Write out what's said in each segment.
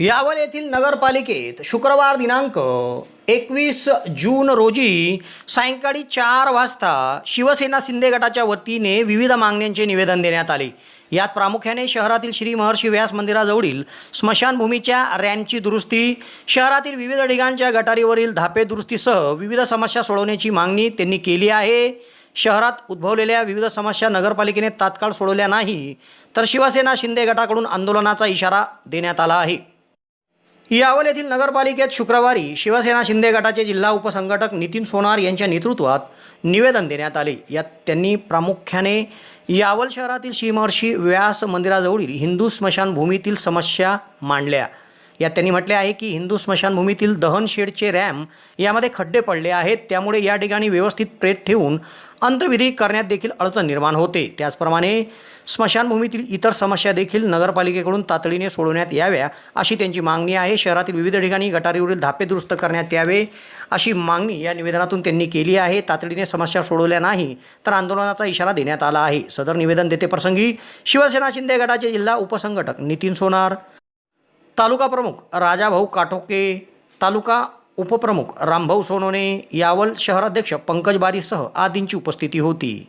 यावल येथील नगरपालिकेत शुक्रवार दिनांक एकवीस जून रोजी सायंकाळी चार वाजता शिवसेना शिंदे गटाच्या वतीने विविध मागण्यांचे निवेदन देण्यात आले. यात प्रामुख्याने शहरातील श्री महर्षी व्यास मंदिराजवळील स्मशानभूमीच्या रॅम्पची दुरुस्ती शहरातील विविध ठिकाणच्या गटारीवरील धापे दुरुस्तीसह विविध समस्या सोडवण्याची मागणी त्यांनी केली आहे. शहरात उद्भवलेल्या विविध समस्या नगरपालिकेने तात्काळ सोडवल्या नाही तर शिवसेना शिंदे गटाकडून आंदोलनाचा इशारा देण्यात आला आहे. यावल येथील नगरपालिकेत शुक्रवारी शिवसेना शिंदे गटाचे जिल्हा उपसंघटक नितीन सोनार यांच्या नेतृत्वात निवेदन देण्यात आले. यात त्यांनी प्रामुख्याने यावल शहरातील श्रीमहर्षी व्यास मंदिराजवळील हिंदू स्मशानभूमीतील समस्या मांडल्या. यात त्यांनी म्हटले आहे की हिंदू स्मशानभूमीतील दहन शेडचे रॅम यामध्ये खड्डे पडले आहेत त्यामुळे या ठिकाणी व्यवस्थित प्रेत ठेवून अंत्यविधी करण्यात देखील अडचण निर्माण होते. त्याचप्रमाणे स्मशानभूमीतील इतर समस्या देखील नगरपालिकेकडून तातडीने सोडवण्यात याव्या अशी त्यांची मागणी आहे. शहरातील विविध ठिकाणी गटारीवरील धापे दुरुस्त करण्यात यावे अशी मागणी या निवेदनातून त्यांनी केली आहे. तातडीने समस्या सोडवल्या नाही तर आंदोलनाचा इशारा देण्यात आला आहे. सदर निवेदन देते प्रसंगी शिवसेना शिंदे गटाचे जिल्हा उपसंघटक नितीन सोनार तालुका प्रमुख राजाभाऊ काटोके तालुका उपप्रमुख रामभाऊ सोनोने यावल शहराध्यक्ष पंकज बारीसह आदींची उपस्थिती होती.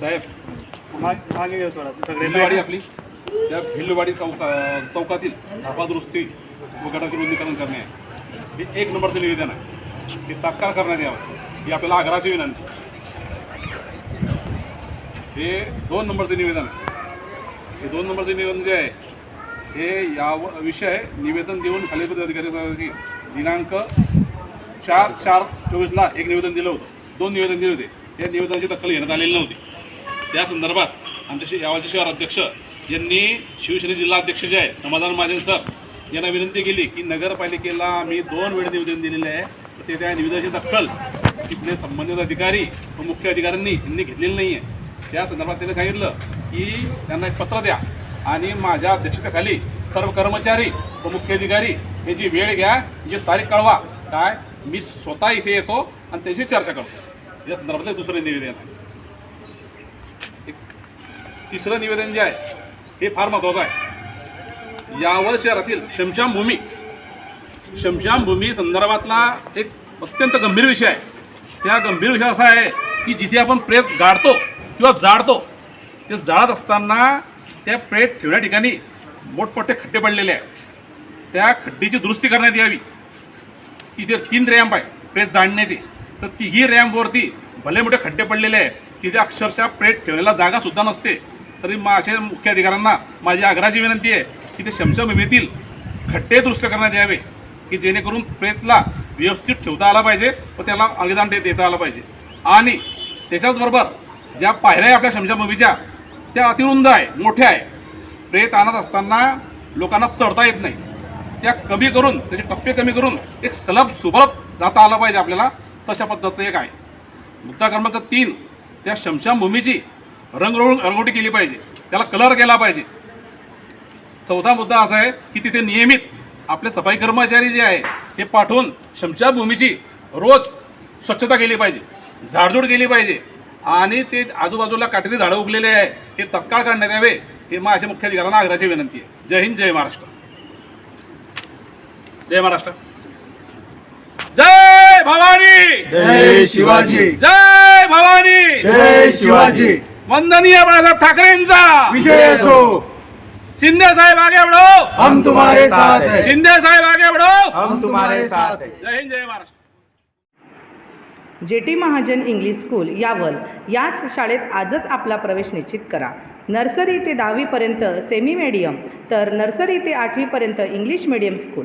साहेब माग- घेऊ थोडा. सगळे भिल्लवाडी आपली. त्या भिल्लवाडी चौका चौकातील धापा दुरुस्ती व गटाचे रुंदीकरण करणे आहे. हे एक नंबरचं निवेदन आहे. हे तात्काळ करण्यात यावं. ही आपल्याला आग्रहाची विनंती. हे दोन नंबरचं निवेदन आहे. हे दोन नंबरचं निवेदन जे आहे हे या विषय निवेदन देऊन खालील अधिकारी दिनांक चार चार चोवीसला एक निवेदन दिलं होतं. दोन निवेदन दिले होते. त्या निवेदनाची दखल घेण्यात आलेली नव्हती. त्या संदर्भात आमच्या शि यावलचे शहर अध्यक्ष यांनी शिवसेना जिल्हा अध्यक्ष जे आहे समाधान महाजन सर यांना विनंती केली की नगरपालिकेला आम्ही दोन वेळ निवेदन दिलेले आहे. तर ते त्या निवेदनाची दखल तिथले संबंधित अधिकारी व मुख्य अधिकाऱ्यांनी यांनी घेतलेली नाही आहे. त्या संदर्भात त्यांनी सांगितलं की त्यांना एक पत्र द्या आणि माझ्या अध्यक्षतेखाली सर्व कर्मचारी व मुख्य अधिकारी याची वेळ घ्या याची तारीख कळवा. काय? मी स्वतः इथे येतो आणि त्यांची चर्चा करतो. या संदर्भातले दुसरं निवेदन आहे. तिसरं निवेदन जे आहे हे फार महत्त्वाचं आहे. यावर शहरातील शमशामभूमी शमशामभूमी संदर्भातला एक अत्यंत गंभीर विषय आहे. त्या गंभीर विषय असा आहे की जिथे आपण प्रेत गाडतो किंवा जाळतो ते जाळत असताना त्या प्रेत ठेवण्या ठिकाणी मोठमोठे खड्डे पडलेले आहेत. त्या खड्डीची दुरुस्ती करण्यात यावी. तिथे तीन रॅम्प आहे प्रेत जाणण्याची तर ती ही रॅम्पवरती भले मोठे खड्डे पडलेले आहे तिथे अक्षरशः प्रेत ठेवण्याला जागासुद्धा नसते. तरी मा अशा मुख्य अधिकाऱ्यांना माझी आग्रहाची विनंती आहे की ते शमशाभूमीतील खड्डे दुरुस्त करण्यात यावे की जेणेकरून प्रेतला व्यवस्थित ठेवता आला पाहिजे व त्याला अंगदान दे- देता आलं पाहिजे. आणि त्याच्याचबरोबर ज्या पायऱ्या आहे आपल्या शमशाभूमीच्या त्या अतिरुंद आहे मोठ्या आहे. प्रेत आणत असताना लोकांना चढता येत नाही. त्या कमी करून त्याचे टप्पे कमी करून एक सलभ सुबलभ जाता आलं पाहिजे आपल्याला तशा पद्धतीचं एक आहे. मुद्दा क्रमांक तीन त्या शमशाभूमीची रंगरो रंगोटी केली पाहिजे. त्याला कलर केला पाहिजे. चौथा मुद्दा असा आहे की तिथे नियमित आपले सफाई कर्मचारी जे आहे हे पाठवून शमशानभूमीची रोज स्वच्छता केली पाहिजे. झाडझूड केली पाहिजे. आणि ते आजूबाजूला काटेरी झाडं उगलेले आहे हे तत्काळ काढण्यात यावे हे माझ्या मुख्य अधिकाऱ्यांना आग्रहाची विनंती आहे. जय हिंद जय महाराष्ट्र. जय महाराष्ट्र. जय भवानी! जय शिवाजी. जय भवानी! जय शिवाजी. वंदनीय बाळासाहेब ठाकरेंचा. विजय असो. शिंदे साहेब आगे बढ़ो हम तुम्हारे साथ हैं. शिंदे साहेब आगे बढ़ो हम तुम्हारे साथ हैं. जय हिंद जय Maharashtra. J T Mahajan English school Yawal याच शाळेत आजच आपला प्रवेश निश्चित करा. नर्सरी ते दहावीपर्यंत सेमी मीडियम तर नर्सरी ते आठवीपर्यंत इंग्लिश मीडियम स्कूल